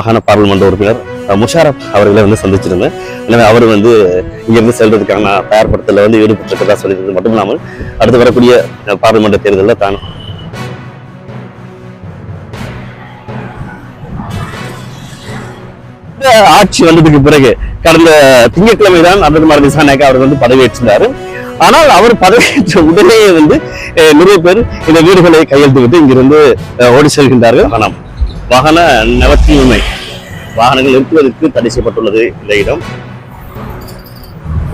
மாகாண பாராளுமன்ற உறுப்பினர் முஷாரப் அவர்களை வந்து சந்திச்சிருந்தேன். எனவே அவர் வந்து இங்கிருந்து செல்றதுக்கான தயார்படுத்தல வந்து ஈடுபட்டிருக்கிறதா சொல்லியிருந்தது மட்டும் இல்லாமல் அடுத்து வரக்கூடிய பாராளுமன்ற தேர்தலில் தான். ஆட்சி வந்ததுக்கு பிறகு கடந்த திங்கட்கிழமை தான் அப்துல்மார் திசாநாயக்கா அவர் வந்து பதவியேற்றிருந்தாரு. ஆனால் அவர் பதவியேற்ற உடனே வந்து நிறைய பேர் இந்த வீடுகளை கையெழுத்து விட்டு இங்கிருந்து ஓடி செல்கின்றார்கள். ஆனால் வாகன நவத்தீமை வாகனங்கள் நிறுத்துவதற்கு தடை செய்யப்பட்டுள்ளது இந்த இடம்.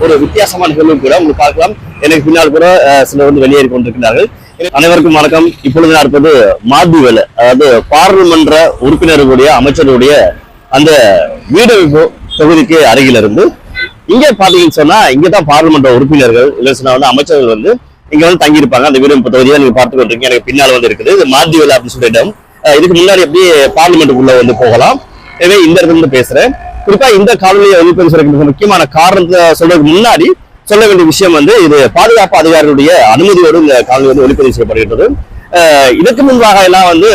ஒரு வித்தியாசமான நிகழ்வு கூட உங்களுக்கு பார்க்கலாம். எனக்கு பின்னால் கூட சிலர் வந்து வெளியேறி கொண்டிருக்கிறார்கள். அனைவருக்கும் வணக்கம். இப்பொழுது நான் இருப்பது மாதுவேல அதாவது பாராளுமன்ற உறுப்பினர்களுடைய அமைச்சருடைய அந்த வீடமைப்பு தொகுதிக்கு அருகில் இருந்து இங்க பாத்தீங்கன்னு சொன்னா இங்கதான் பாராளுமன்ற உறுப்பினர்கள் இல்லைன்னா வந்து அமைச்சர்கள் வந்து இங்க வந்து தங்கியிருப்பாங்க. அந்த வீடமைப்பு தொகுதியை நீங்க பார்த்து கொண்டிருக்கீங்க. எனக்கு பின்னால் வந்து இருக்குது. இது மாதுவேல அப்படின்னு சொல்ற இடம். இதுக்கு முன்னாடி அப்படியே பார்லிமெண்ட்டுக்குள்ள வந்து போகலாம். எனவே இந்த இடத்துல இருந்து பேசுறேன். குறிப்பா இந்த காலநிலை ஒளிப்பதிவு மிக முக்கியமான காரணத்தை சொல்றதுக்கு முன்னாடி சொல்ல வேண்டிய விஷயம் வந்து இது பாதுகாப்பு அதிகாரிகளுடைய அனுமதியோடு இந்த காலநிலை வந்து ஒளிப்பதிவு செய்யப்படுகின்றது. இதற்கு முன்பாக எல்லாம் வந்து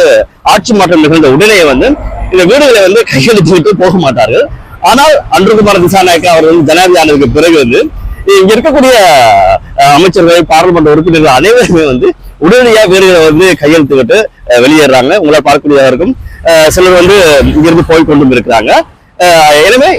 ஆட்சி மாற்றம் நிகழ்ந்த உடனே வந்து இந்த வீடுகளை வந்து கையெழுத்து விட்டு போக மாட்டார்கள். ஆனால் அன்றுகுமார் திசாநாயக்கா அவர் வந்து ஜனாதிபதி பிறகு வந்து இங்க இருக்கக்கூடிய அமைச்சர்கள் பாராளுமன்ற உறுப்பினர்கள் அனைவருமே வந்து உடனடியாக வீடுகளை வந்து கையெழுத்து விட்டு வெளியேறாங்க. உங்களை பார்க்கக்கூடியதா இருக்கும் சிலர் வந்து இங்கிருந்து போய் கொண்டும் இருக்கிறாங்க. எனவே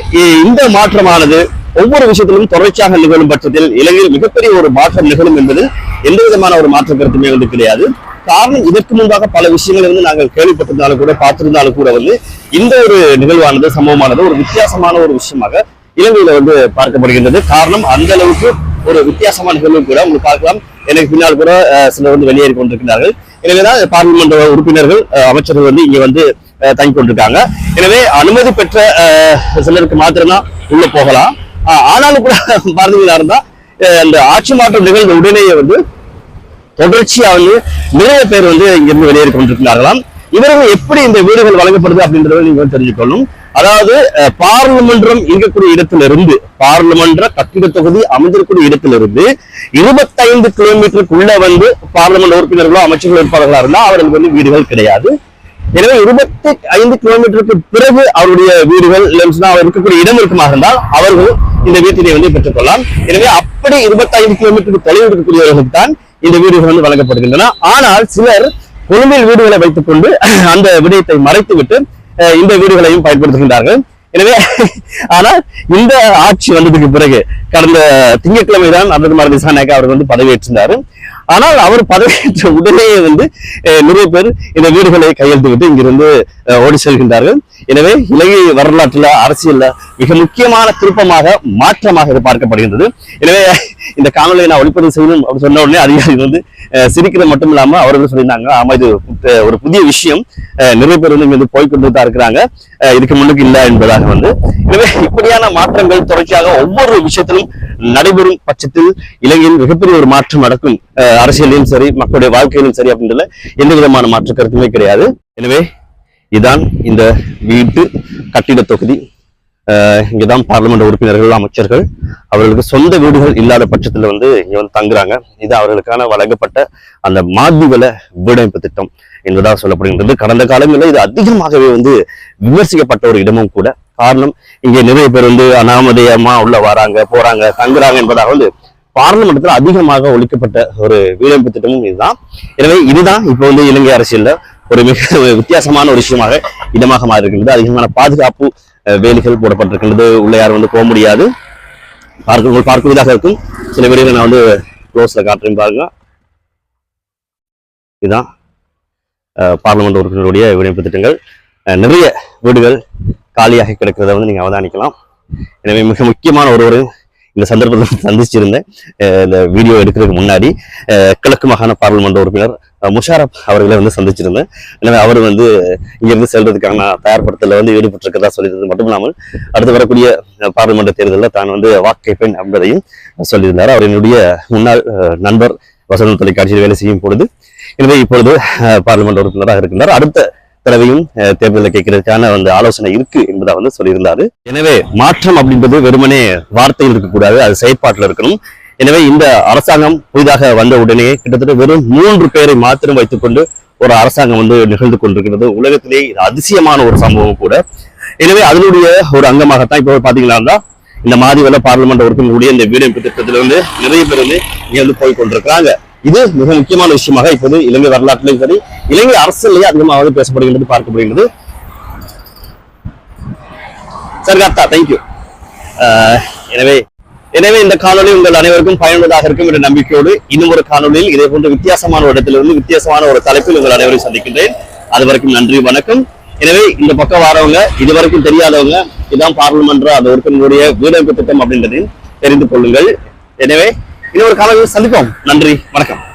இந்த மாற்றமானது ஒவ்வொரு விஷயத்திலும் தொடர்ச்சியாக நிகழும் பட்சத்தில் இலங்கையில் மிகப்பெரிய ஒரு மாற்றம் நிகழும் என்பதில் எந்த விதமான ஒரு மாற்ற கருத்துமே வந்து கிடையாது. காரணம் இதற்கு முன்பாக பல விஷயங்களை வந்து நாங்கள் கேள்விப்பட்டிருந்தாலும் கூட பார்த்திருந்தாலும் கூட வந்து இந்த ஒரு நிகழ்வானது சம்பவமானது ஒரு வித்தியாசமான ஒரு விஷயமாக இலங்கையில வந்து பார்க்கப்படுகின்றது. காரணம் அந்த அளவுக்கு ஒரு வித்தியாசமான நிகழ்வு கூட உங்களுக்கு பார்க்கலாம். எனக்கு பின்னால் கூட சிலர் வந்து வெளியேறி கொண்டிருக்கிறார்கள். எனவேதான் பார்லிமெண்ட் உறுப்பினர்கள் அமைச்சர்கள் வந்து இங்க வந்து அஹ், தங்கி கொண்டிருக்காங்க. எனவே அனுமதி பெற்ற சிலருக்கு மாத்திரம்தான் உள்ள போகலாம். ஆஹ், ஆனாலும் கூட பார்த்தீங்களா இருந்தா இந்த ஆட்சி மாற்றம் நிகழ்ந்த உடனேயே வந்து தொடர்ச்சியா வந்து நிறைய பேர் வந்து இங்கிருந்து வெளியேறி கொண்டிருக்கிறார்களாம். இவர்கள் எப்படி இந்த வீடுகள் வழங்கப்படுது அப்படின்றத நீங்க தெரிஞ்சுக்கொள்ளும். அதாவது பார்லிமன்றம் இருக்கக்கூடிய இடத்திலிருந்து பார்லிமன்ற கட்டிட தொகுதி அமைந்திருக்கூடிய இடத்திலிருந்து இருபத்தைந்து கிலோமீட்டருக்குள்ள வந்து பார்லிமெண்ட் உறுப்பினர்களோ அமைச்சர்களோ இருப்பார்களா இருந்தால் அவர்களுக்கு வந்து வீடுகள் கிடையாது. எனவே இருபத்தி ஐந்து கிலோமீட்டருக்கு பிறகு அவருடைய வீடுகள் அவர் இருக்கக்கூடிய இடம் இருக்குமாக இருந்தால் அவர்கள் இந்த வீட்டினை வந்து பெற்றுக்கொள்ளலாம். எனவே அப்படி இருபத்தைந்து கிலோமீட்டருக்கு தொலைவில் இருக்கக்கூடியவர்களுக்கு தான் இந்த வீடுகள் வந்து வழங்கப்படுகின்றன. ஆனால் சிலர் கொழும்பில் வீடுகளை வைத்துக் கொண்டு அந்த விடயத்தை மறைத்துவிட்டு இந்த வீடுகளையும் பயன்படுத்துகின்றார்கள். எனவே ஆனால் இந்த ஆட்சி வந்ததுக்கு பிறகு கடந்த திங்கட்கிழமை தான் அப்துல்மார் திசாநாயக்கா அவர் வந்து பதவியேற்றிருந்தாரு. ஆனால் அவர் பதவியேற்ற உடனே வந்து நிறைய பேர் இந்த வீடுகளை கையெழுத்து விட்டு இங்கிருந்து ஓடி செல்கின்றார்கள். எனவே இலங்கை வரலாற்றுல அரசியல்ல மிக முக்கியமான திருப்பமாக மாற்றமாக இது பார்க்கப்படுகின்றது. எனவே இந்த காணொலியை நான் ஒளிப்பதிவு செய்யணும் அப்படின்னு சொன்ன உடனே அதிகாரி வந்து சிரிக்கிறது மட்டும் இல்லாமல் அவர்கள் சொல்லியிருந்தாங்க ஆமா இது ஒரு புதிய விஷயம். அஹ், நிறைய பேர் வந்து இங்க வந்து போய்கொண்டு தான் இருக்கிறாங்க. அஹ், இதுக்கு முன்னுக்கு இல்லை என்பதாக வந்து. எனவே இப்படியான மாற்றங்கள் தொடர்ச்சியாக ஒவ்வொரு விஷயத்திலும் நடைபெறும் பட்சத்தில் இலங்கையில் மிகப்பெரிய ஒரு மாற்றம் நடக்கும். அரசியலையும் அரசியலிலும் சரி மக்களுடைய வாழ்க்கையிலும் சரி அப்படின்றதுல எந்த விதமான மாற்று கருத்துமே கிடையாது. எனவே இதான் இந்த வீட்டு கட்டிட தொகுதி. அஹ், இங்கதான் பார்லிமெண்ட் உறுப்பினர்கள் அமைச்சர்கள் அவர்களுக்கு சொந்த வீடுகள் இல்லாத பட்சத்துல வந்து இங்க வந்து தங்குறாங்க. இது அவர்களுக்கான வழங்கப்பட்ட அந்த மாதுவல வீடமைப்பு திட்டம் என்பதாக சொல்லப்படுகின்றது. கடந்த காலங்களில் இது அதிகமாகவே வந்து விமர்சிக்கப்பட்ட ஒரு இடமும் கூட. காரணம் இங்கே நிறைய பேர் வந்து அனாமதேயமா உள்ள வராங்க போறாங்க தங்குறாங்க என்பதாக வந்து பார்லிமெண்ட்ல அதிகமாக ஒழிக்கப்பட்ட ஒரு வீடமைப்பு திட்டமும் இதுதான். எனவே இதுதான் இப்போ வந்து இலங்கை அரசியல்ல ஒரு மிக வித்தியாசமான ஒரு விஷயமாக இடமாக மாறி இருக்கின்றது அதிகமான பாதுகாப்பு வேலிகள் போடப்பட்டிருக்கின்றது. உள்ள யாரும் வந்து போக முடியாது. பார்க்க பார்க்குவதாக இருக்கும். சில வீடுகளை நான் வந்து க்ளோஸ்ல காட்டுறேன் பாருங்க. இதுதான் பார்லிமெண்ட் உறுப்பினருடைய விடைப்பு திட்டங்கள். நிறைய வீடுகள் காலியாக கிடக்கிறத வந்து நீங்கள் அவதானிக்கலாம். எனவே மிக முக்கியமான ஒருவர் இந்த சந்தர்ப்பத்தில் சந்திச்சிருந்தேன். இந்த வீடியோ எடுக்கிறதுக்கு முன்னாடி கிழக்கு மாகாண பாராளுமன்ற உறுப்பினர் முஷாரப் அவர்களை வந்து சந்திச்சிருந்தேன். எனவே அவர் வந்து இங்கிருந்து செல்றதுக்கான தயார்படுத்தல வந்து ஈடுபட்டிருக்கிறதா சொல்லியிருந்தது மட்டும் இல்லாமல் அடுத்து வரக்கூடிய பாராளுமன்ற தேர்தலில் தான் வந்து வாக்களிப்பேன் என்பதையும் சொல்லியிருந்தார். அவர் என்னுடைய முன்னாள் நண்பர் வசந்த தொலைக்காட்சியில் வேலை செய்யும் பொழுது எனவே இப்பொழுது பாராளுமன்ற உறுப்பினராக இருக்கின்றார். அடுத்த தடவையும் தேர்தலில் கேட்கறதுக்கான வந்து ஆலோசனை இருக்கு என்பதை வந்து சொல்லியிருந்தாரு. எனவே மாற்றம் அப்படின்றது வெறுமனே வார்த்தையில் இருக்கக்கூடாது அது செயற்பாட்டில் இருக்கணும். எனவே இந்த அரசாங்கம் புதிதாக வந்த உடனே கிட்டத்தட்ட வெறும் மூன்று பேரை மாத்திரம் வைத்துக்கொண்டு ஒரு அரசாங்கம் வந்து நிகழ்ந்து கொண்டிருக்கிறது. உலகத்திலே அதிசயமான ஒரு சம்பவம் கூட. எனவே அதனுடைய ஒரு அங்கமாகத்தான் இப்போ பாத்தீங்கன்னா இந்த மாதிவெல்ல பார்லிமெண்ட் உறுப்பினர்களுடைய இந்த வீடியோ திட்டத்துல வந்து நிறைய பேர் வந்து நிகழ்ந்து போய் கொண்டிருக்கிறாங்க. இது மிக முக்கியமான விஷயமாக இப்போது இலங்கை வரலாற்றிலும் சரி இலங்கை அரசியலையே அதிகமாக பேசப்படுகின்றது பார்க்கப்படுகின்றது. சரி அத்தா தேங்க்யூ எனவே எனவே இந்த காணொலி உங்கள் அனைவருக்கும் பயனுள்ளதாக இருக்கும் என்ற நம்பிக்கையோடு இன்னும் ஒரு காணொளியில் இதே போன்ற வித்தியாசமான ஒரு இடத்திலிருந்து வித்தியாசமான ஒரு தலைப்பில் உங்கள் அனைவரையும் சந்திக்கின்றேன். அது வரைக்கும் நன்றி வணக்கம். எனவே இந்த பக்கம் வரவங்க இதுவரைக்கும் தெரியாதவங்க இதான் பாராளுமன்ற அந்த உறுப்பினருடைய வீடமைப்பு திட்டம் அப்படின்றதையும் தெரிந்து கொள்ளுங்கள். எனவே இன்னொரு காலையில் சந்திப்போம். நன்றி வணக்கம்.